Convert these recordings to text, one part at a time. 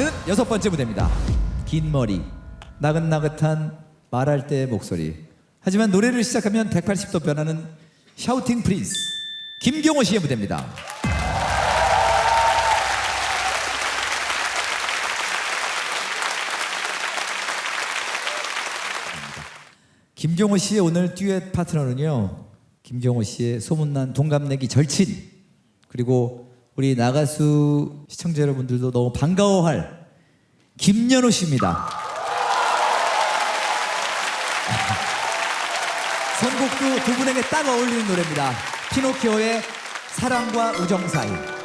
노래는 여섯 번째 무대입니다. 긴 머리, 나긋나긋한 말할 때의 목소리. 하지만 노래를 시작하면 180도 변하는 샤우팅 프린스 김경호 씨의 무대입니다. 김경호 씨의 오늘 듀엣 파트너는요. 김경호 씨의 소문난 동갑내기 절친 그리고 우리 나가수 시청자 여러분들도 너무 반가워할 김연호 씨입니다. 선곡도 두 분에게 딱 어울리는 노래입니다. 피노키오의 사랑과 우정 사이.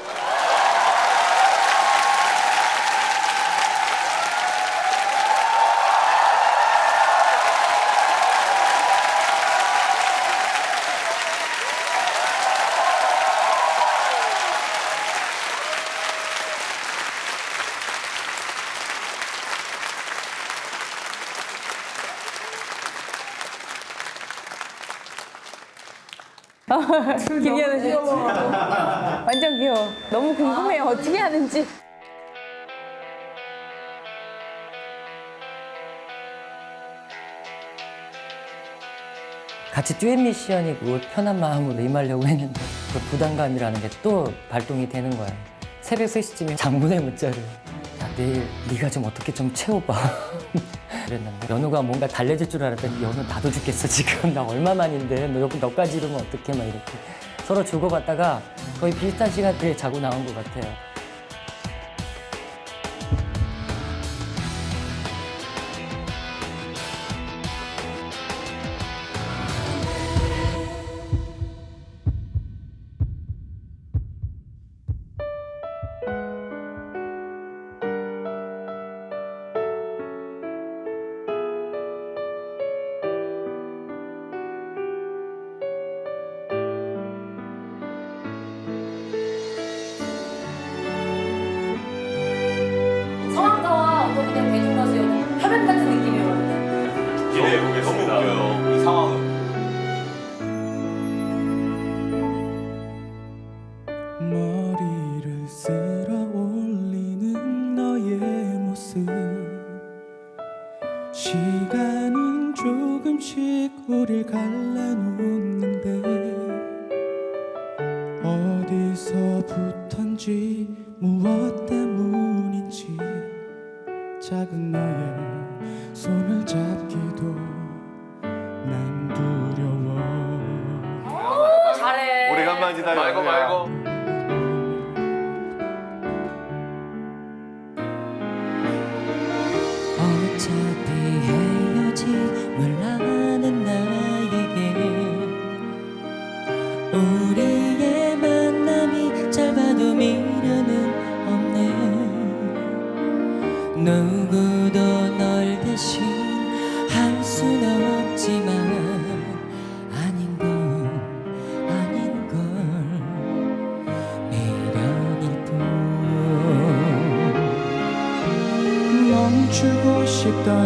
김연우 씨. 완전 귀여워. 너무 궁금해요. 어떻게 하는지. 같이 듀엣 미션이고 편한 마음으로 임하려고 했는데 그 부담감이라는 게 또 발동이 되는 거야. 새벽 3시쯤에 장문의 문자를 야 내일 네가 좀 어떻게 좀 채워봐. 그랬는데? 연우가 뭔가 달래줄 줄 알았더니 연우 나도 죽겠어 지금. 나 얼마만인데? 너까지 이러면 어떡해? 막 이렇게. 서로 주고받다가 거의 비슷한 시간대에 자고 나온 것 같아요. 때문인지 작은 너의 손을 잡기도 난 두려워 잘해. 오래간만이다. 말고 말고. 어차피 헤어짐을 아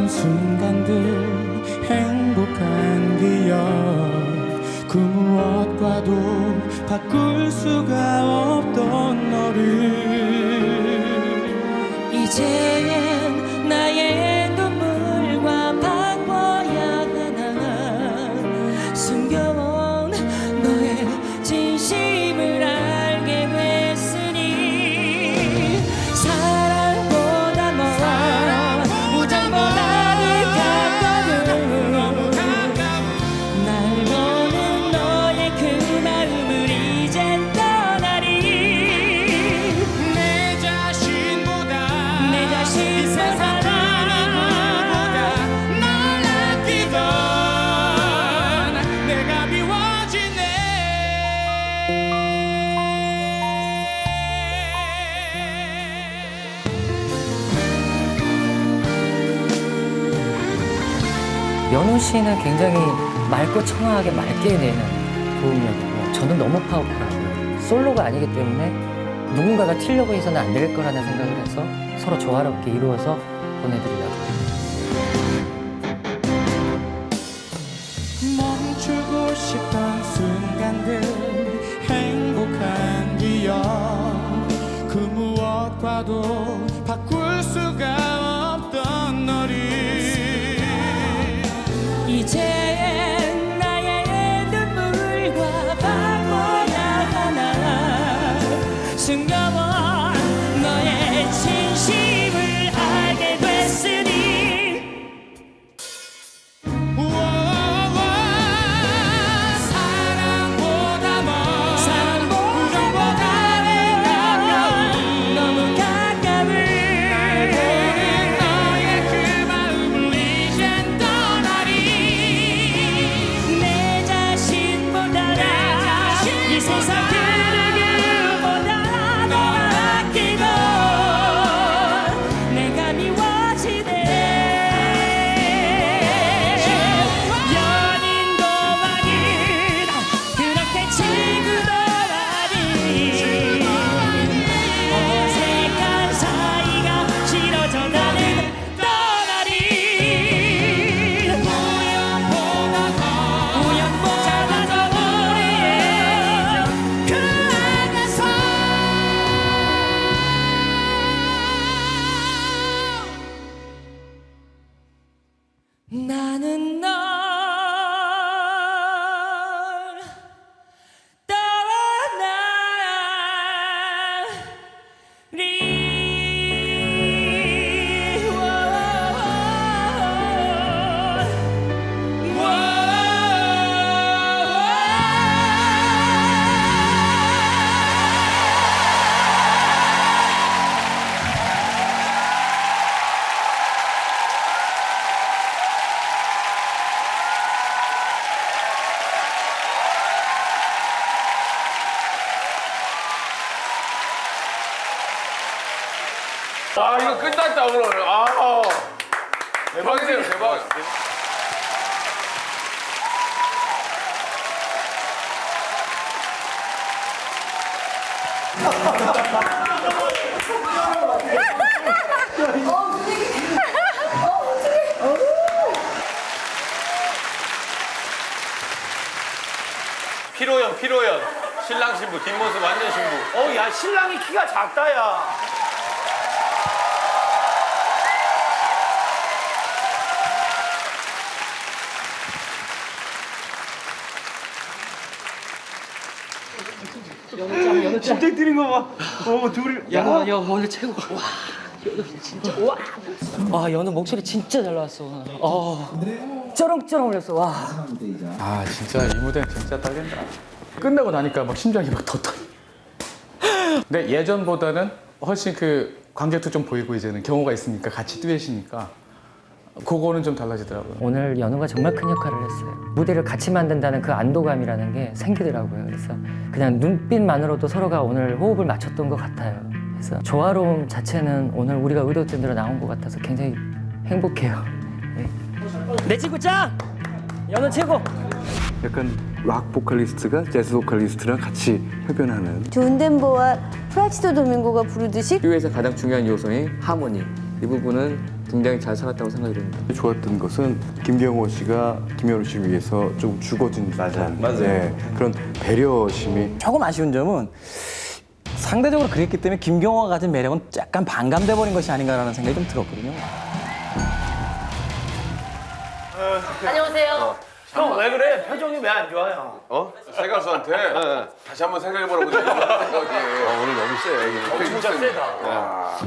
순간들 행복한 기억. 그 무엇과도 바꿀 수가 없던 너를. 이젠 연우 씨는 굉장히 맑고 청아하게 맑게 내는 고음력이고 저는 너무 파워풀하고요. 솔로가 아니기 때문에 누군가가 튀려고 해서는 안 될 거라는 생각을 해서 서로 조화롭게 이루어서 보내드리려고. 멈추고 싶던 순간들 행복한 기억 그 무엇과도 와 이거 끝났다 오늘. 아 대박이네요 대박. 피로연 피로연 신랑 신부 뒷모습 완전 신부. 어, 야, 신랑이 키가 작다, 야. 진짜 뛰는 거 봐. 어, 둘이. 야, 야, 오늘 최고. 와, 연우 진짜 와. 와, 연우 목소리 진짜 잘 나왔어. 오늘. 어, 쩌렁쩌렁 울렸어. 와. 아 진짜 이 무대는 진짜 떨린다. 끝나고 나니까 막 심장이 막더 떨려. 근데 예전보다는 훨씬 그 관객도 좀 보이고 이제는 경호가 있으니까 같이 듀엣이니까 그거는 좀 달라지더라고요. 오늘 연우가 정말 큰 역할을 했어요. 무대를 같이 만든다는 그 안도감이라는 게 생기더라고요. 그래서 그냥 눈빛만으로도 서로가 오늘 호흡을 맞췄던 것 같아요. 그래서 조화로움 자체는 오늘 우리가 의도했던 대로 나온 것 같아서 굉장히 행복해요. 네. 내 친구 짱! 연우 최고! 약간 락 보컬리스트가 재즈 보컬리스트랑 같이 협연하는 존 덴버와 플라치도 도밍고가 부르듯이 듀엣의 가장 중요한 요소인 하모니 이 부분은 굉장히 잘 살았다고 생각이 듭니다. 좋았던 것은 김경호 씨가 김현우 씨를 위해서 좀 죽어준 듯한 네, 그런 배려심이 조금 아쉬운 점은 상대적으로 그랬기 때문에 김경호가 가진 매력은 약간 반감돼 버린 것이 아닌가라는 생각이 좀 들었거든요. 안녕하세요. 형 왜 그래? 표정이 왜 안 좋아요? 어? 세가수한테 다시 한번 생각해보라고. 어, 오늘 너무 세. 진짜 세다.